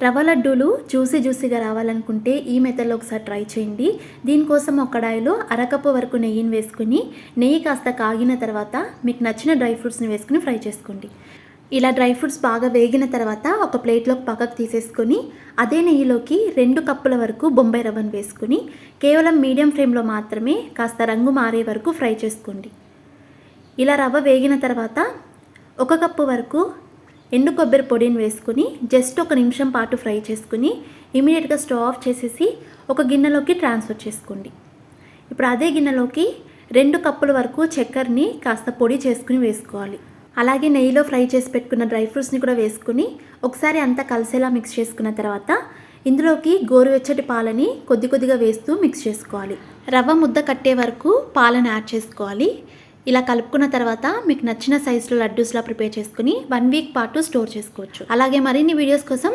రవ్వ లడ్డూలు జ్యూసీ జ్యూసీగా రావాలనుకుంటే ఈ మెథడ్లో ఒకసారి ట్రై చేయండి. దీనికోసం ఒక కడాయిలో అరకప్పు వరకు నెయ్యిని వేసుకుని నెయ్యి కాస్త కాగిన తర్వాత మీకు నచ్చిన డ్రై ఫ్రూట్స్ని వేసుకుని ఫ్రై చేసుకోండి. ఇలా డ్రై ఫ్రూట్స్ బాగా వేగిన తర్వాత ఒక ప్లేట్లోకి పక్కకు తీసేసుకొని అదే నెయ్యిలోకి రెండు కప్పుల వరకు బొంబాయి రవ్వను వేసుకుని కేవలం మీడియం ఫ్లేమ్లో మాత్రమే కాస్త రంగు మారే వరకు ఫ్రై చేసుకోండి. ఇలా రవ్వ వేగిన తర్వాత ఒక కప్పు వరకు ఎండు కొబ్బరి పొడిని వేసుకుని జస్ట్ ఒక నిమిషం పాటు ఫ్రై చేసుకుని ఇమీడియట్గా స్టవ్ ఆఫ్ చేసేసి ఒక గిన్నెలోకి ట్రాన్స్ఫర్ చేసుకోండి. ఇప్పుడు అదే గిన్నెలోకి రెండు కప్పుల వరకు చక్కెరని కాస్త పొడి చేసుకుని వేసుకోవాలి. అలాగే నెయ్యిలో ఫ్రై చేసి పెట్టుకున్న డ్రై ఫ్రూట్స్ని కూడా వేసుకుని ఒకసారి అంతా కలిసేలా మిక్స్ చేసుకున్న తర్వాత ఇందులోకి గోరువెచ్చటి పాలని కొద్ది కొద్దిగా వేస్తూ మిక్స్ చేసుకోవాలి. రవ్వ ముద్ద కట్టే వరకు పాలను యాడ్ చేసుకోవాలి. ఇలా కలుపుకున్న తర్వాత మీకు నచ్చిన సైజులో లడ్డూస్లా ప్రిపేర్ చేసుకుని వన్ వీక్ పాటు స్టోర్ చేసుకోవచ్చు. అలాగే మరిన్ని వీడియోస్ కోసం